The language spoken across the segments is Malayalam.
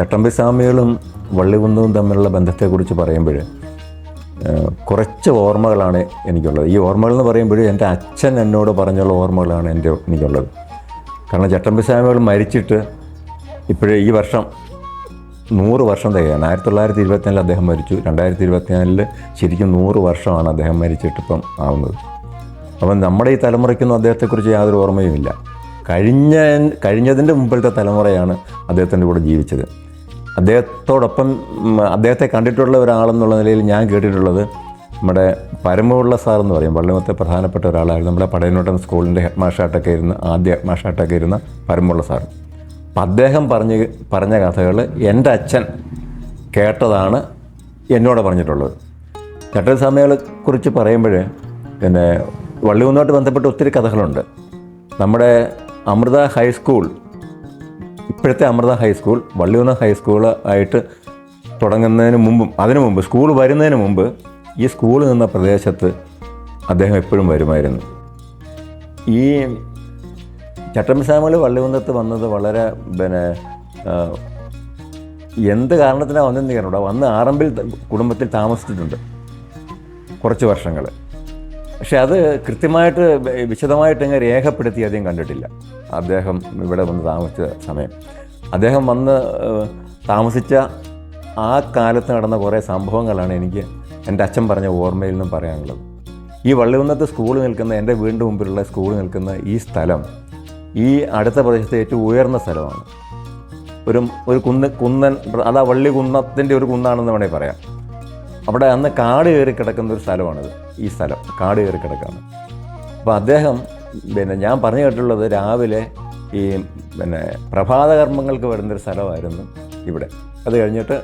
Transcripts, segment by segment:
ചട്ടമ്പി സ്വാമികളും വള്ളികുന്നവും തമ്മിലുള്ള ബന്ധത്തെക്കുറിച്ച് പറയുമ്പോൾ കുറച്ച് ഓർമ്മകളാണ് എനിക്കുള്ളത്. ഈ ഓർമ്മകൾ എന്ന് പറയുമ്പോൾ എന്റെ അച്ഛൻ എന്നോട് പറഞ്ഞുള്ള ഓർമ്മകളാണ് എന്റെ എനിക്കുള്ളത്. കാരണം ചട്ടമ്പി സ്വാമികൾ മരിച്ചിട്ട് ഇപ്പോഴേ ഈ വർഷം നൂറ് വർഷം തികയാണ്. ആയിരത്തി തൊള്ളായിരത്തി ഇരുപത്തിനാലിൽ അദ്ദേഹം മരിച്ചു. രണ്ടായിരത്തി ഇരുപത്തിനാലിൽ ശരിക്കും നൂറ് വർഷമാണ് അദ്ദേഹം മരിച്ചിട്ടിപ്പം ആവുന്നത്. അപ്പം നമ്മുടെ ഈ തലമുറയ്ക്കൊന്നും അദ്ദേഹത്തെക്കുറിച്ച് യാതൊരു ഓർമ്മയുമില്ല. കഴിഞ്ഞ കഴിഞ്ഞതിന്റെ മുമ്പിലത്തെ തലമുറയാണ് അദ്ദേഹത്തിന്റെ കൂടെ ജീവിച്ചത്. അദ്ദേഹത്തോടൊപ്പം അദ്ദേഹത്തെ കണ്ടിട്ടുള്ള ഒരാളെന്നുള്ള നിലയിൽ ഞാൻ കേട്ടിട്ടുള്ളത് നമ്മുടെ പരമുള്ള സാർ എന്ന് പറയും. വള്ളിമത്തെ പ്രധാനപ്പെട്ട ഒരാളായിരുന്നു. നമ്മുടെ പടയനോട്ടം സ്കൂളിന്റെ ഹെഡ് മാഷായിട്ടൊക്കെ ഇരുന്ന ആദ്യ മാഷായിട്ടൊക്കെ ഇരുന്ന പരമുള്ള സാർ അപ്പം അദ്ദേഹം പറഞ്ഞ് പറഞ്ഞ കഥകൾ എന്റെ അച്ഛൻ കേട്ടതാണ് എന്നോട് പറഞ്ഞിട്ടുള്ളത്. സമയങ്ങളെ കുറിച്ച് പറയുമ്പോൾ പിന്നെ വള്ളിമുന്നോട്ട് ബന്ധപ്പെട്ട് ഒത്തിരി കഥകളുണ്ട്. നമ്മുടെ അമൃത ഹൈസ്കൂൾ ഇപ്പോഴത്തെ അമൃത ഹൈസ്കൂൾ വള്ളിയൂന്ന ഹൈസ്കൂൾ ആയിട്ട് തുടങ്ങുന്നതിന് മുമ്പും അതിനു മുമ്പ് സ്കൂൾ വരുന്നതിന് മുമ്പ് ഈ സ്കൂൾ നിന്ന പ്രദേശത്ത് അദ്ദേഹം എപ്പോഴും വരുമായിരുന്നു. ഈ ചട്ടമ്പിസാമൽ വള്ളികുന്നത്ത് വന്നത് വളരെ പിന്നെ എന്ത് കാരണത്തിനാണ് വന്നെന്ന് കേട്ടോ വന്ന് ആറമ്പിൽ കുടുംബത്തിൽ താമസിച്ചിട്ടുണ്ട്. കുറച്ച് വർഷങ്ങൾ പക്ഷെ അത് കൃത്യമായിട്ട് വിശദമായിട്ട് ഇങ്ങനെ രേഖപ്പെടുത്തി അധികം കണ്ടിട്ടില്ല. അദ്ദേഹം ഇവിടെ വന്ന് താമസിച്ച സമയം. അദ്ദേഹം വന്ന് താമസിച്ച ആ കാലത്ത് നടന്ന കുറേ സംഭവങ്ങളാണ് എനിക്ക് എന്റെ അച്ഛൻ പറഞ്ഞ ഓർമ്മയിൽ നിന്നും പറയാനുള്ളത്. ഈ വള്ളികുന്നത്ത് സ്കൂൾ നിൽക്കുന്ന എന്റെ വീടിന്റെ മുമ്പിലുള്ള സ്കൂൾ നിൽക്കുന്ന ഈ സ്ഥലം ഈ അടുത്ത പ്രദേശത്തെ ഏറ്റവും ഉയർന്ന സ്ഥലമാണ്. ഒരു ഒരു കുന്ന് കുന്നൻ അതാ വള്ളി കുന്നത്തിന്റെ ഒരു കുന്നാണെന്ന് വേണമെങ്കിൽ പറയാം. അവിടെ അന്ന് കാട് കയറി കിടക്കുന്ന ഒരു സ്ഥലമാണിത് ഈ സ്ഥലം കാട് കയറി കിടക്കാണ് അപ്പോൾ അദ്ദേഹം പിന്നെ ഞാൻ പറഞ്ഞു കേട്ടുള്ളത് രാവിലെ ഈ പിന്നെ പ്രഭാത കർമ്മങ്ങൾക്ക് വരുന്നൊരു സ്ഥലമായിരുന്നു ഇവിടെ. അത് കഴിഞ്ഞിട്ട്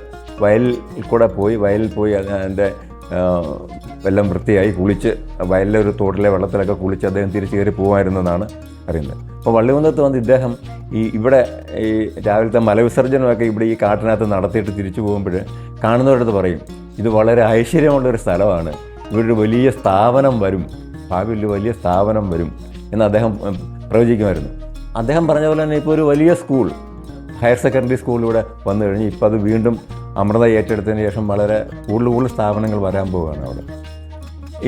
വയലിൽ കൂടെ പോയി വയലിൽ പോയി അതിന്റെ വെള്ളം വൃത്തിയായി കുളിച്ച് വയലിലെ ഒരു തോട്ടിലെ വെള്ളത്തിലൊക്കെ കുളിച്ച് അദ്ദേഹം തിരിച്ച് കയറി പോകുമായിരുന്നെന്നാണ് അറിയുന്നത്. അപ്പോൾ വള്ളികുന്നത്ത് വന്ന് ഇദ്ദേഹം ഈ ഇവിടെ ഈ രാവിലത്തെ മലവിസർജനമൊക്കെ ഇവിടെ ഈ കാട്ടിനകത്ത് നടത്തിയിട്ട് തിരിച്ചു പോകുമ്പോൾ കാണുന്നവരടുത്ത് പറയും ഇത് വളരെ ഐശ്വര്യമുള്ളൊരു സ്ഥലമാണ്. ഇവിടെ ഒരു വലിയ സ്ഥാപനം വരും. ഭാവിയിൽ വലിയ സ്ഥാപനം വരും. എന്ന് അദ്ദേഹം പ്രവചിക്കുമായിരുന്നു. അദ്ദേഹം പറഞ്ഞ പോലെ തന്നെ ഇപ്പോൾ ഒരു വലിയ സ്കൂൾ ഹയർ സെക്കൻഡറി സ്കൂളിലൂടെ വന്നു കഴിഞ്ഞ് ഇപ്പോൾ അത് വീണ്ടും അമൃത ഏറ്റെടുത്തതിന് ശേഷം വളരെ കൂടുതൽ കൂടുതൽ സ്ഥാപനങ്ങൾ വരാൻ പോവുകയാണ് അവിടെ.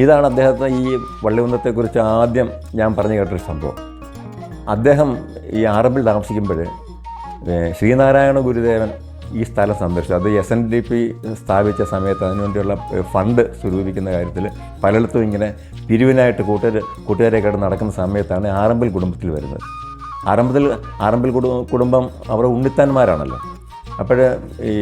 ഇതാണ് അദ്ദേഹത്തെ ഈ വള്ളികുന്നത്തെക്കുറിച്ച് ആദ്യം ഞാൻ പറഞ്ഞു കേട്ടൊരു സംഭവം. അദ്ദേഹം ഈ അറബിൽ താമസിക്കുമ്പോൾ ശ്രീനാരായണ ഗുരുദേവൻ ഈ സ്ഥലം സന്ദർശിച്ചു അത് എസ് എൻ ഡി പി സ്ഥാപിച്ച സമയത്ത് അതിനുവേണ്ടിയുള്ള ഫണ്ട് സ്വരൂപിക്കുന്ന കാര്യത്തിൽ പലയിടത്തും ഇങ്ങനെ പിരിവിനായിട്ട് കൂട്ടുകാർ കൂട്ടുകാരെയൊക്കെ നടക്കുന്ന സമയത്താണ് ആറമ്പിൽ കുടുംബത്തിൽ വരുന്നത്. ആറമ്പത്തിൽ ആറമ്പിൽ കുടുംബം അവർ ഉണ്ണിത്താന്മാരാണല്ലോ. അപ്പോൾ ഈ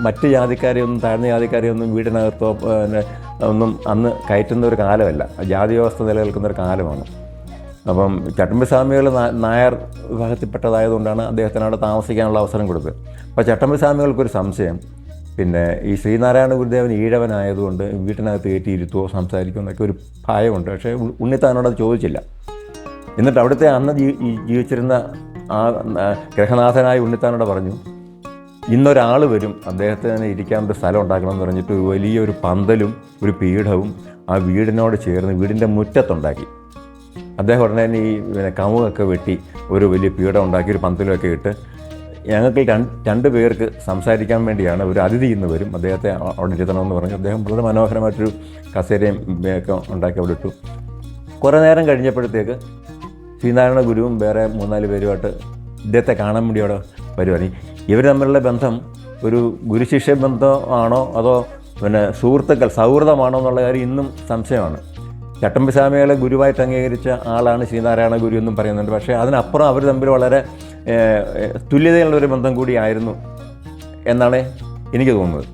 മറ്റ് ജാതിക്കാരെയൊന്നും താഴ്ന്ന ജാതിക്കാരെയൊന്നും വീടിനകത്തോ പിന്നെ ഒന്നും അന്ന് കയറ്റുന്ന ഒരു കാലമല്ല. ജാതി വ്യവസ്ഥ നിലനിൽക്കുന്ന ഒരു കാലമാണ്. അപ്പം ചട്ടമ്പിസ്വാമികൾ നായർ വിഭാഗത്തിൽപ്പെട്ടതായതുകൊണ്ടാണ് അദ്ദേഹത്തിന് അവിടെ താമസിക്കാനുള്ള അവസരം കൊടുത്തത്. അപ്പോൾ ചട്ടമ്പിസ്വാമികൾക്കൊരു സംശയം. പിന്നെ ഈ ശ്രീനാരായണ ഗുരുദേവൻ ഈഴവനായതുകൊണ്ട് വീട്ടിനകത്ത് കയറ്റിയിരുത്തുവോ സംസാരിക്കുമോ എന്നൊക്കെ ഒരു ഭയമുണ്ട്. പക്ഷേ ഉണ്ണിത്താനോടത് ചോദിച്ചില്ല. എന്നിട്ട് അവിടുത്തെ അന്ന് ജീവിച്ചിരുന്ന ആ ഗ്രഹനാഥനായ ഉണ്ണിത്താനോട് പറഞ്ഞു ഇന്നൊരാൾ വരും അദ്ദേഹത്തിന് ഇരിക്കാൻ ഒരു സ്ഥലം ഉണ്ടാക്കണമെന്ന് പറഞ്ഞിട്ട് വലിയൊരു പന്തലും ഒരു പീഠവും ആ വീടിനോട് ചേർന്ന് വീടിന്റെ മുറ്റത്തുണ്ടാക്കി. അദ്ദേഹം ഉടനെ തന്നെ ഈ പിന്നെ കമുകൊക്കെ വെട്ടി ഒരു വലിയ പീഠം ഉണ്ടാക്കി ഒരു പന്തലൊക്കെ ഇട്ട് ഞങ്ങൾക്ക് രണ്ട് പേർക്ക് സംസാരിക്കാൻ വേണ്ടിയാണ് ഒരു അതിഥി ഇന്ന് വരും. അദ്ദേഹത്തെ അവിടെ ഇരുത്തണമെന്ന് പറഞ്ഞു. അദ്ദേഹം വളരെ മനോഹരമായിട്ടൊരു കസേരയും ഒക്കെ ഉണ്ടാക്കി അവിടെ ഇട്ടു. കുറേ നേരം കഴിഞ്ഞപ്പോഴത്തേക്ക് ശ്രീനാരായണ ഗുരുവും വേറെ മൂന്നാൽ പേരുമായിട്ട് ഇദ്ദേഹത്തെ കാണാൻ വേണ്ടി അവിടെ വരുവാണ്. ഇവർ തമ്മിലുള്ള ബന്ധം ഒരു ഗുരുശിഷ്യ ബന്ധമാണോ അതോ പിന്നെ സുഹൃത്തുക്കൾ സൗഹൃദമാണോ എന്നുള്ള കാര്യം ഇന്നും സംശയമാണ്. ചട്ടമ്പിസ്വാമികളെ ഗുരുവായിട്ട് അംഗീകരിച്ച ആളാണ് ശ്രീനാരായണ ഗുരു എന്നും പറയുന്നുണ്ട്. പക്ഷേ അതിനപ്പുറം അവർ തമ്മിൽ വളരെ തുല്യതയുള്ള ഒരു ബന്ധം കൂടിയായിരുന്നു എന്നാണ് എനിക്ക് തോന്നുന്നത്.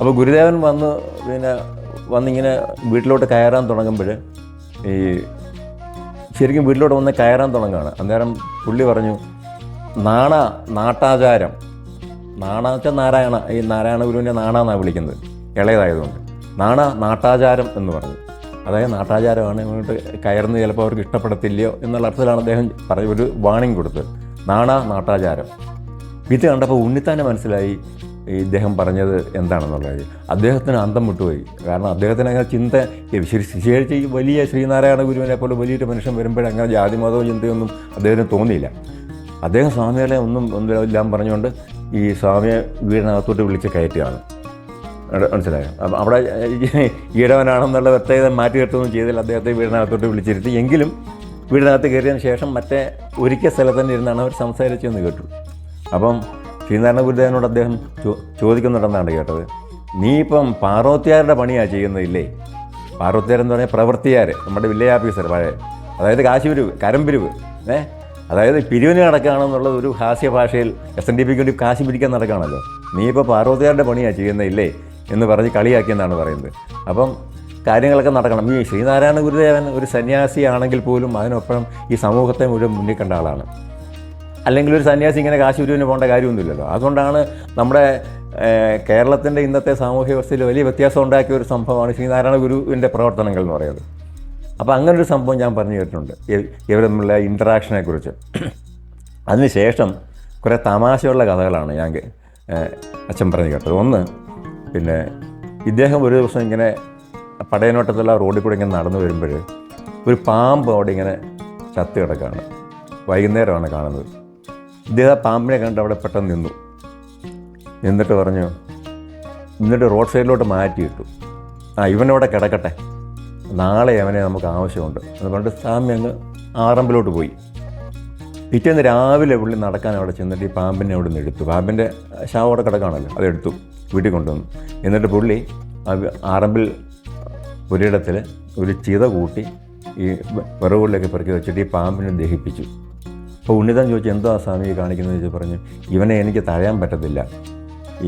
അപ്പോൾ ഗുരുദേവൻ വന്ന് പിന്നെ വന്നിങ്ങനെ വീട്ടിലോട്ട് കയറാൻ തുടങ്ങുമ്പോൾ ഈ ശരിക്കും വീട്ടിലോട്ട് വന്ന് കയറാൻ തുടങ്ങുകയാണ്. അന്നേരം പുള്ളി പറഞ്ഞു നാണ നാട്ടാചാരം. നാണ വെച്ചാൽ നാരായണ ഈ നാരായണ ഗുരുവിനെ നാണ എന്നാണ് വിളിക്കുന്നത്. ഇളയതായതുകൊണ്ട്. നാണ നാട്ടാചാരം എന്ന് പറഞ്ഞു. അതായത് നാട്ടാചാരമാണ് ഇങ്ങോട്ട് കയറുന്ന ചിലപ്പോൾ അവർക്ക് ഇഷ്ടപ്പെടത്തില്ലയോ എന്നുള്ള അർത്ഥത്തിലാണ് അദ്ദേഹം പറഞ്ഞ ഒരു വാണിംഗ് കൊടുത്തത്. നാണ നാട്ടാചാരം. ഇത് കണ്ടപ്പോൾ ഉണ്ണിത്താനെ മനസ്സിലായി ഇദ്ദേഹം പറഞ്ഞത് എന്താണെന്നുള്ള കാര്യം. അദ്ദേഹത്തിന് അന്തം വിട്ടുപോയി. കാരണം അദ്ദേഹത്തിന് അങ്ങനെ ചിന്ത ഈ ശരി- ശരിയായിട്ട് ഈ വലിയ ശ്രീനാരായണ ഗുരുവിനെ പോലെ വലിയൊരു മനുഷ്യൻ വരുമ്പോഴങ്ങനെ ജാതി മതവും ചിന്തയൊന്നും അദ്ദേഹത്തിന് തോന്നിയില്ല. അദ്ദേഹം സ്വാമികളെ ഒന്നും എല്ലാം പറഞ്ഞുകൊണ്ട് ഈ സ്വാമിയെ വീടിനകത്തോട്ട് വിളിച്ച് കയറ്റുകയാണ്. മനസ്സിലായോ? അവിടെ ഈടവനാണെന്നുള്ള വ്യക്തത മാറ്റി കെട്ടൊന്നും ചെയ്തില്ല. അദ്ദേഹത്തെ വീടിനകത്തോട്ട് വിളിച്ചിരുത്തി. എങ്കിലും വീടിനകത്ത് കയറിയതിന് ശേഷം മറ്റേ ഒരിക്കൽ സ്ഥലത്ത് തന്നെ ഇരുന്നാണ് അവർ സംസാരിച്ചെന്ന് കേട്ടു. അപ്പം ശ്രീനാരായണ ഗുരുദേവനോട് അദ്ദേഹം ചോ ചോദിക്കുന്നുണ്ടെന്നാണ് കേട്ടത്. നീ ഇപ്പം പാറോത്തിയാരുടെ പണിയാണ് ചെയ്യുന്നതില്ലേ? പാറോത്തിയാരെന്ന് പറഞ്ഞാൽ പ്രവൃത്തിയാർ നമ്മുടെ വില്ലേജ് ഓഫീസർ പഴയ അതായത് കാശിപിരിവ് കരംപിരിവ് ഏ? അതായത് പിരിവിന് നടക്കുകയാണെന്നുള്ളത് ഒരു ഹാസ്യ ഭാഷയിൽ എസ് എൻ ഡി പിക്ക് വേണ്ടി കാശി പിരിക്കാൻ നടക്കുകയാണല്ലോ. നീ ഇപ്പോൾ പാർവതിയാരുടെ പണിയാണ് ചെയ്യുന്നില്ലേ എന്ന് പറഞ്ഞ് കളിയാക്കിയെന്നാണ് പറയുന്നത്. അപ്പം കാര്യങ്ങളൊക്കെ നടക്കണം. ഈ ശ്രീനാരായണ ഗുരുദേവൻ ഒരു സന്യാസിയാണെങ്കിൽ പോലും അതിനൊപ്പം ഈ സമൂഹത്തെ മുഴുവൻ മുന്നിൽ കണ്ട ആളാണ്. അല്ലെങ്കിൽ ഒരു സന്യാസി ഇങ്ങനെ കാശി ഉരുവിന് പോകേണ്ട കാര്യമൊന്നുമില്ലല്ലോ. അതുകൊണ്ടാണ് നമ്മുടെ കേരളത്തിന്റെ ഇന്നത്തെ സാമൂഹ്യ വ്യവസ്ഥയിൽ വലിയ വ്യത്യാസം ഉണ്ടാക്കിയ ഒരു സംഭവമാണ് ശ്രീനാരായണ ഗുരുവിന്റെ പ്രവർത്തനങ്ങൾ എന്ന് പറയുന്നത്. അപ്പോൾ അങ്ങനൊരു സംഭവം ഞാൻ പറഞ്ഞു കേട്ടിട്ടുണ്ട് ഇവർ തമ്മിലുള്ള ഇൻട്രാക്ഷനെക്കുറിച്ച് കുറിച്ച് അതിനുശേഷം കുറേ തമാശയുള്ള കഥകളാണ് ഞാൻ അച്ഛൻ പറഞ്ഞു കേട്ടത്. ഒന്ന് പിന്നെ ഇദ്ദേഹം ഒരു ദിവസം ഇങ്ങനെ പടയനോട്ടത്തുള്ള റോഡിൽ കൂടെ ഇങ്ങനെ നടന്നു വരുമ്പോൾ ഒരു പാമ്പ് അവിടെ ഇങ്ങനെ ചത്ത് കിടക്കുകയാണ്. വൈകുന്നേരമാണ് കാണുന്നത്. ഇദ്ദേഹം ആ പാമ്പിനെ കണ്ട് അവിടെ പെട്ടെന്ന് നിന്നു. നിന്നിട്ട് പറഞ്ഞു എന്നിട്ട് റോഡ് സൈഡിലോട്ട് മാറ്റി മാറ്റിയിട്ടു ആ ഇവനവിടെ കിടക്കട്ടെ. നാളെ അവനെ നമുക്ക് ആവശ്യമുണ്ട്. എന്ന് പറഞ്ഞിട്ട് അങ്ങ് ആറമ്പിലോട്ട് പോയി. പിറ്റേന്ന് രാവിലെ പുള്ളി നടക്കാൻ അവിടെ ചെന്നിട്ട് ഈ പാമ്പിനെ അവിടെ നിന്ന് എടുത്തു. പാമ്പിന്റെ ശവം അവിടെ കിടക്കുകയാണല്ലോ അതെടുത്തു വീട്ടിൽ കൊണ്ടുവന്നു. എന്നിട്ട് പുള്ളി ആറമ്പിൽ ഒരിടത്തിൽ ഒരു ചിത കൂട്ടി ഈ വിറവുകളിലൊക്കെ പെറുക്കി വെച്ചിട്ട് ഈ പാമ്പിനെ ദഹിപ്പിച്ചു. അപ്പോൾ ഉണ്ണിതൻ ചോദിച്ചു എന്തോ ആ സ്വാമി കാണിക്കുന്നത്? ചോദിച്ചു പറഞ്ഞു ഇവനെ എനിക്ക് തഴയാൻ പറ്റത്തില്ല.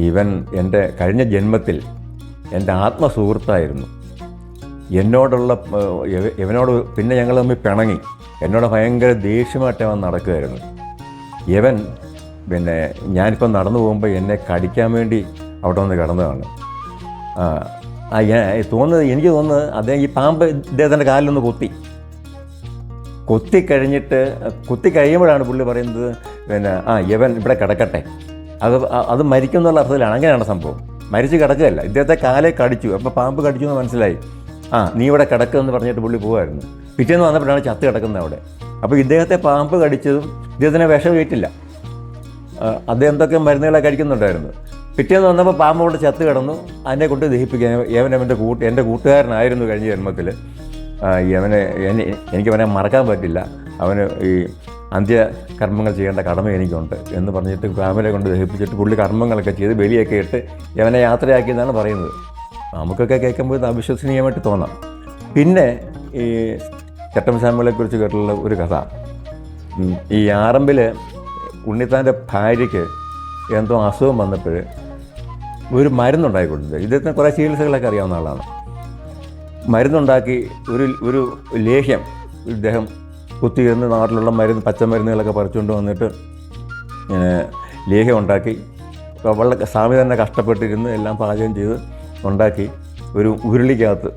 ഇവൻ എന്റെ കഴിഞ്ഞ ജന്മത്തിൽ എന്റെ ആത്മസുഹൃത്തായിരുന്നു. എന്നോടുള്ള ഇവനോട് പിന്നെ ഞങ്ങൾ തമ്മിൽ പിണങ്ങി. എന്നോട് ഭയങ്കര ദേഷ്യമായിട്ട് അവൻ നടക്കുമായിരുന്നു ഇവൻ പിന്നെ ഞാനിപ്പം നടന്നു പോകുമ്പോൾ എന്നെ കടിക്കാൻ വേണ്ടി അവിടെ വന്ന് കിടന്നതാണ്. തോന്നുന്നത് എനിക്ക് തോന്നുന്നത് അദ്ദേഹം ഈ പാമ്പ് ഇദ്ദേഹത്തിന്റെ കാലിലൊന്ന് കൊത്തി. കൊത്തി കഴിഞ്ഞിട്ട് കൊത്തി കഴിയുമ്പോഴാണ് പുള്ളി പറയുന്നത് പിന്നെ ആ യവൻ ഇവിടെ കിടക്കട്ടെ. അത് അത് മരിക്കും എന്നുള്ള അർത്ഥത്തിലാണ്. അങ്ങനെയാണ് സംഭവം. മരിച്ച് കിടക്കുകയല്ല. ഇദ്ദേഹത്തെ കാലേ കടിച്ചു. അപ്പോൾ പാമ്പ് കടിച്ചു എന്ന് മനസ്സിലായി. ആ നീ ഇവിടെ കിടക്കുമെന്ന് പറഞ്ഞിട്ട് പുള്ളി പോകുമായിരുന്നു പിറ്റേന്ന് വന്നപ്പോഴാണ് ചത്ത് കിടക്കുന്നത് അവിടെ. അപ്പോൾ ഇദ്ദേഹത്തെ പാമ്പ് കടിച്ചതും ഇദ്ദേഹത്തിനെ വിഷം കയറ്റില്ല അദ്ദേഹം എന്തൊക്കെ മരുന്നുകളൊക്കെ കഴിക്കുന്നുണ്ടായിരുന്നു. പിറ്റേന്ന് വന്നപ്പോൾ പാമ്പ് കൊണ്ട് ചത്ത് കിടന്നു. അതിനെ കൊണ്ട് ദഹിപ്പിക്കാൻ യവൻ അവന്റെ കൂട്ട് എന്റെ കൂട്ടുകാരനായിരുന്നു കഴിഞ്ഞ ജന്മത്തിൽ. യവനെ എനിക്ക് അവനെ മറക്കാൻ പറ്റില്ല. അവന് ഈ അന്ത്യകർമ്മങ്ങൾ ചെയ്യേണ്ട കടമ എനിക്കുണ്ട് എന്ന് പറഞ്ഞിട്ട് പാമ്പിനെ കൊണ്ട് ദഹിപ്പിച്ചിട്ട് പുള്ളി കർമ്മങ്ങളൊക്കെ ചെയ്ത് ബലിയൊക്കെ ഇട്ട് യവനെ യാത്രയാക്കിയെന്നാണ് പറയുന്നത്. നമുക്കൊക്കെ കേൾക്കുമ്പോൾ ഇത് അവിശ്വസനീയമായിട്ട് തോന്നാം. പിന്നെ ഈ ചട്ടം കുറിച്ച് കേട്ടുള്ള ഒരു കഥ. ഈ ആറമ്പിൽ ഉണ്ണിത്താന്റെ ഭാര്യയ്ക്ക് എന്തോ അസുഖം വന്നപ്പോൾ ഒരു മരുന്നുണ്ടാക്കി ഇദ്ദേഹത്തിന് കുറേ ചികിത്സകളൊക്കെ അറിയാവുന്ന ആളാണ്. മരുന്നുണ്ടാക്കി ഒരു ഒരു ലേഹ്യം ഇദ്ദേഹം കുത്തിയിരുന്ന് നാട്ടിലുള്ള മരുന്ന് പച്ചമരുന്നുകളൊക്കെ പറിച്ചുകൊണ്ട് വന്നിട്ട് ലേഹ്യം ഉണ്ടാക്കി വളരെ സ്വാമി തന്നെ കഷ്ടപ്പെട്ടിരുന്ന് എല്ലാം പാചകം ചെയ്ത് ഉണ്ടാക്കി ഒരു ഉരുളിക്കകത്ത്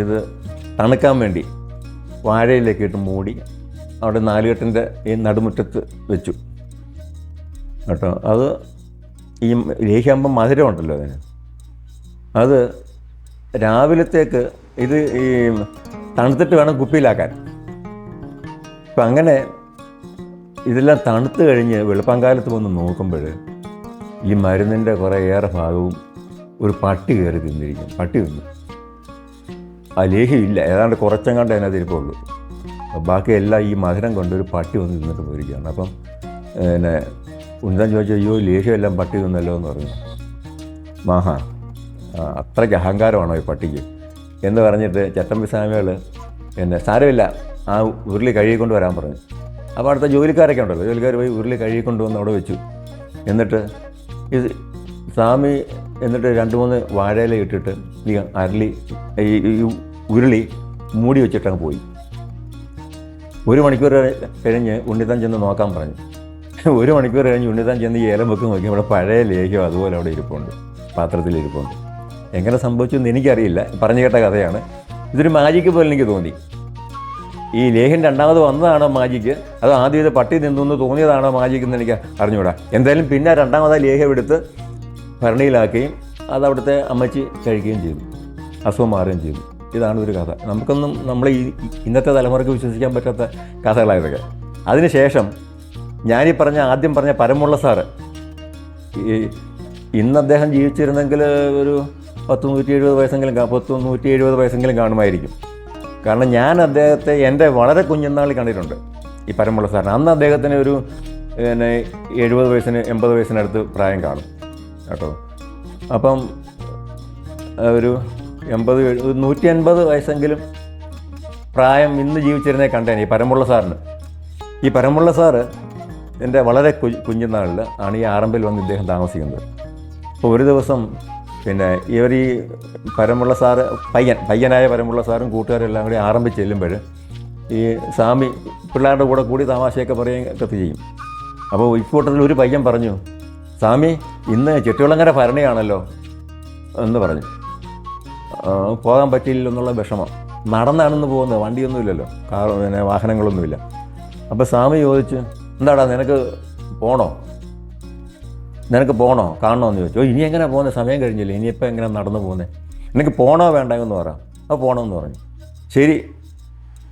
ഇത് തണുക്കാൻ വേണ്ടി വാഴയിലേക്ക് ഇട്ട് മൂടി അവിടെ നാലുകെട്ടിന്റെ ഈ നടുമുറ്റത്ത് വെച്ചു. കേട്ടോ? അത് ഈ ലേഹ്യാകുമ്പം മധുരമുണ്ടല്ലോ അതിന്. അത് രാവിലത്തേക്ക് ഇത് ഈ തണുത്തിട്ട് വേണം കുപ്പിയിലാക്കാൻ. അപ്പം അങ്ങനെ ഇതെല്ലാം തണുത്ത് കഴിഞ്ഞ് വെളുപ്പാങ്കാലത്ത് വന്ന് നോക്കുമ്പോൾ ഈ മരുന്നിന്റെ കുറേ ഏറെ ഭാഗവും ഒരു പട്ടി കയറി തിന്നിരിക്കും പട്ടി തിന്നു. ഇല്ല ഏതാണ്ട് കുറച്ചെങ്ങാണ്ട് അതിനകത്ത് ഇരിപ്പുള്ളൂ. ബാക്കിയെല്ലാം ഈ മധുരം കൊണ്ടൊരു പട്ടി വന്ന് തിന്നിട്ട് പോയിരിക്കുകയാണ്. അപ്പം പിന്നെ ഉണ്ടൻ ചോദിച്ചു അയ്യോ ലേഹ്യമെല്ലാം പട്ടി തിന്നല്ലോ എന്ന് പറഞ്ഞു. മാഹാ അത്രയ്ക്ക് അഹങ്കാരമാണോ ഈ പട്ടിക്ക്? എന്ന് പറഞ്ഞിട്ട് ചട്ടമ്പി സ്വാമികൾ പിന്നെ സാരമില്ല ആ ഉരുളി കഴുകിക്കൊണ്ട് വരാൻ പറഞ്ഞു. അപ്പോൾ അടുത്ത ജോലിക്കാരൊക്കെ ഉണ്ടല്ലോ. ജോലിക്കാർ പോയി ഉരുളി കഴുകിക്കൊണ്ട് കൊണ്ടുവന്ന് അവിടെ വെച്ചു. എന്നിട്ട് ഇത് സ്വാമി എന്നിട്ട് രണ്ട് മൂന്ന് വാഴയില ഇട്ടിട്ട് ഈ അരളി ഈ ഉരുളി മൂടി വെച്ചിട്ടങ്ങ് പോയി. ഒരു മണിക്കൂർ കഴിഞ്ഞ് ഉണ്ണിത്താൻ ചെന്ന് നോക്കാൻ പറഞ്ഞു. ഒരു മണിക്കൂർ കഴിഞ്ഞ് ഉണ്ണിത്താൻ ചെന്ന് ഏലം വെക്ക് നോക്കി. ഇവിടെ പഴയ ലേഹ്യം അതുപോലെ അവിടെ ഇരിപ്പുണ്ട്. പാത്രത്തിൽ ഇരിപ്പുണ്ട്. എങ്ങനെ സംഭവിച്ചു എന്ന് എനിക്കറിയില്ല. പറഞ്ഞു കേട്ട കഥയാണ്. ഇതൊരു മാജിക്ക് പോലെ എനിക്ക് തോന്നി. ഈ ലേഹ്യം രണ്ടാമത് വന്നതാണോ മാജിക്ക് അത് ആദ്യം ഇത് പട്ടി നിന്നു എന്ന് തോന്നിയതാണോ മാജിക്ക് എന്ന് എനിക്ക് അറിഞ്ഞുകൂടാ എന്തായാലും പിന്നെ രണ്ടാമത് ലേഹ്യം എടുത്ത് ഭരണിയിലാക്കുകയും അത് അവിടുത്തെ അമ്മച്ചി കഴിക്കുകയും ചെയ്തു. അസുഖം മാറുകയും ചെയ്തു. ഇതാണ് ഒരു കഥ. നമുക്കൊന്നും നമ്മൾ ഈ ഇന്നത്തെ തലമുറയ്ക്ക് വിശ്വസിക്കാൻ പറ്റാത്ത കഥകളായതൊക്കെ അതിനുശേഷം ഞാനീ പറഞ്ഞ ആദ്യം പറഞ്ഞ പരമുള്ള സാറ്. ഈ ഇന്ന് അദ്ദേഹം ജീവിച്ചിരുന്നെങ്കിൽ ഒരു പത്ത് നൂറ്റി എഴുപത് വയസ്സെങ്കിലും പത്ത് നൂറ്റി എഴുപത് വയസ്സെങ്കിലും കാണുമായിരിക്കും. കാരണം ഞാൻ അദ്ദേഹത്തെ എന്റെ വളരെ കുഞ്ഞുനാളിൽ കണ്ടിട്ടുണ്ട് ഈ പരമുള്ള സാറിന്. അന്ന് അദ്ദേഹത്തിന് ഒരു പിന്നെ എഴുപത് വയസ്സിന് എൺപത് വയസ്സിനടുത്ത് പ്രായം കാണും. കേട്ടോ? അപ്പം ഒരു എൺപത് നൂറ്റി അൻപത് വയസ്സെങ്കിലും പ്രായം ഇന്ന് ജീവിച്ചിരുന്നേ കണ്ടേനെ ഈ പരമുള്ള സാറിന്. ഈ പരമുള്ള സാറ് എന്റെ വളരെ കുഞ്ഞുനാളിൽ ആണ് ഈ ആറമ്പിൽ വന്ന് ഇദ്ദേഹം താമസിക്കുന്നത്. അപ്പോൾ ഒരു ദിവസം പിന്നെ ഇവർ ഈ പരമുള്ള സാറ് പയ്യൻ പയ്യനായ പരമുള്ള സാറും കൂട്ടുകാരെല്ലാം കൂടി ആറമ്പിൽ ചെല്ലുമ്പോൾ ഈ സ്വാമി പിള്ളേരുടെ കൂടെ കൂടി തമാശയൊക്കെ പറയുകയൊക്കെ ചെയ്യും. അപ്പോൾ ഇക്കൂട്ടത്തിൽ ഒരു പയ്യൻ പറഞ്ഞു സ്വാമി ഇന്ന് ചെട്ടികുളങ്ങര ഭരണിയാണല്ലോ എന്ന് പറഞ്ഞു. പോകാൻ പറ്റിയില്ല എന്നുള്ള വിഷമം. നടന്നാണെന്ന് പോകുന്നത് വണ്ടിയൊന്നുമില്ലല്ലോ. കാർ പിന്നെ വാഹനങ്ങളൊന്നുമില്ല. അപ്പോൾ സ്വാമി ചോദിച്ച് എന്താടാ നിനക്ക് പോണോ? നിനക്ക് പോകണോ കാണണോ എന്ന് ചോദിച്ചു. "ഓ, ഇനി എങ്ങനെ പോകുന്നത് സമയം കഴിഞ്ഞില്ല. ഇനിയിപ്പോൾ എങ്ങനെ നടന്നു പോകുന്നത് എനിക്ക് പോകണോ വേണ്ടെന്ന് പറയാം പറ. അപ്പോൾ പോകണമെന്ന് പറഞ്ഞു. ശരി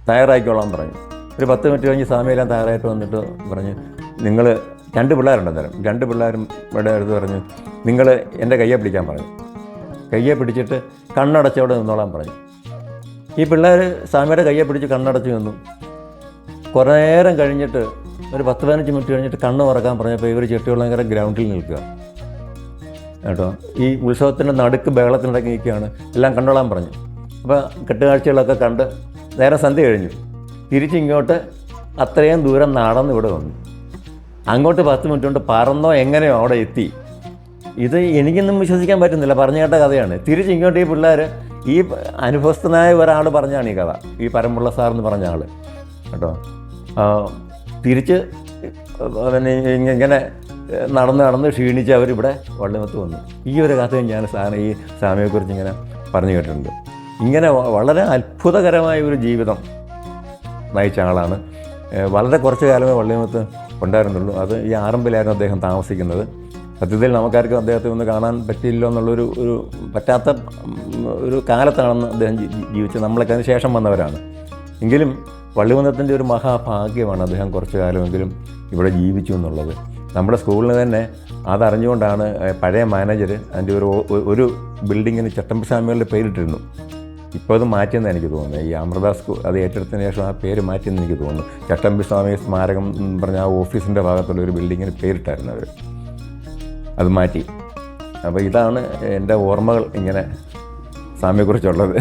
തയ്യാറായിക്കോളാൻ പറഞ്ഞു. ഒരു പത്ത് മിനിറ്റ് കഴിഞ്ഞ് സ്വാമിയെല്ലാം തയ്യാറായിട്ട് വന്നിട്ട് പറഞ്ഞു നിങ്ങൾ രണ്ട് പിള്ളേരുണ്ട് രണ്ട് പിള്ളേരും ഇവിടെ അടുത്ത് പറഞ്ഞു നിങ്ങൾ എന്റെ കയ്യെ പിടിക്കാൻ പറഞ്ഞു കയ്യെ പിടിച്ചിട്ട് കണ്ണടച്ചവിടെ നിന്നോളാൻ പറഞ്ഞു. ഈ പിള്ളേർ സ്വാമിയുടെ കയ്യെ പിടിച്ച് കണ്ണടച്ച് നിന്നു. കുറേ നേരം കഴിഞ്ഞിട്ട് ഒരു പത്ത് പതിനഞ്ച് മിനിറ്റ് കഴിഞ്ഞിട്ട് കണ്ണ് തുറക്കാൻ പറഞ്ഞപ്പോൾ ഇവർ ചെട്ടിയുള്ളങ്കര ഗ്രൗണ്ടിൽ നിൽക്കുക. കേട്ടോ? ഈ ഉത്സവത്തിന്റെ നടുക്ക് ബഹളത്തിനിടയ്ക്ക് നിൽക്കുകയാണ്. എല്ലാം കണ്ടോളാൻ പറഞ്ഞു. അപ്പോൾ കെട്ടുകാഴ്ചകളൊക്കെ കണ്ട് നേരെ സന്ധ്യ കഴിഞ്ഞു. തിരിച്ചിങ്ങോട്ട് അത്രയും ദൂരം നടന്ന് ഇവിടെ വന്നു. അങ്ങോട്ട് പത്ത് മിനിറ്റ് കൊണ്ട് പറന്നോ എങ്ങനെയോ അവിടെ എത്തി. ഇത് എനിക്കൊന്നും വിശ്വസിക്കാൻ പറ്റുന്നില്ല. പറഞ്ഞു കേട്ട കഥയാണ്. തിരിച്ചിങ്ങോട്ട് ഈ പിള്ളേർ ഈ അനുഭവസ്ഥനായ ഒരാൾ പറഞ്ഞാണ് ഈ കഥ. ഈ പരമ്പുള്ള സാർ എന്ന് പറഞ്ഞ ആൾ കേട്ടോ? തിരിച്ച് പിന്നെ ഇങ്ങ- ഇങ്ങനെ നടന്ന് നടന്ന് ക്ഷീണിച്ച് അവരിവിടെ വള്ളിമത്ത് വന്നു. ഈ ഒരു കഥയും ഞാൻ സാറിന് ഈ സ്വാമിയെക്കുറിച്ച് ഇങ്ങനെ പറഞ്ഞു കേട്ടിട്ടുണ്ട്. ഇങ്ങനെ വളരെ അത്ഭുതകരമായ ഒരു ജീവിതം നയിച്ച ആളാണ്. വളരെ കുറച്ച് കാലമേ വള്ളിമത്ത് ഉണ്ടായിരുന്നുള്ളൂ. അത് ഈ ആറമ്പിലായിരുന്നു അദ്ദേഹം താമസിക്കുന്നത്. സത്യത്തിൽ നമുക്കാർക്കും അദ്ദേഹത്തെ ഒന്ന് കാണാൻ പറ്റിയില്ലോ എന്നുള്ളൊരു ഒരു പറ്റാത്ത ഒരു കാലത്താണെന്ന് അദ്ദേഹം ജീവിച്ചത് നമ്മളൊക്കെ അതിന് ശേഷം വന്നവരാണ്. എങ്കിലും വള്ളിമന്ദത്തിന്റെ ഒരു മഹാഭാഗ്യമാണ് അദ്ദേഹം കുറച്ച് കാലമെങ്കിലും ഇവിടെ ജീവിച്ചു എന്നുള്ളത്. നമ്മുടെ സ്കൂളിന് തന്നെ അതറിഞ്ഞുകൊണ്ടാണ് പഴയ മാനേജർ അതിന്റെ ഒരു ഒരു ബിൽഡിങ്ങിന് ചട്ടമ്പി സ്വാമികളുടെ പേരിട്ടിരുന്നു. ഇപ്പോൾ അത് മാറ്റിയെന്ന് എനിക്ക് തോന്നുന്നു ഈ അമൃത സ്കൂൾ അത് ഏറ്റെടുത്തതിന് ശേഷം ആ പേര് മാറ്റിയെന്ന് എനിക്ക് തോന്നുന്നു. ചട്ടമ്പിസ്വാമി സ്മാരകം എന്ന് പറഞ്ഞ ആ ഓഫീസിന്റെ ഭാഗത്തുള്ള ഒരു ബിൽഡിങ്ങിന് പേരിട്ടായിരുന്നു അവർ അത് മാറ്റി. അപ്പോൾ ഇതാണ് എന്റെ ഓർമ്മകൾ ഇങ്ങനെ സ്വാമിയെക്കുറിച്ചുള്ളത്.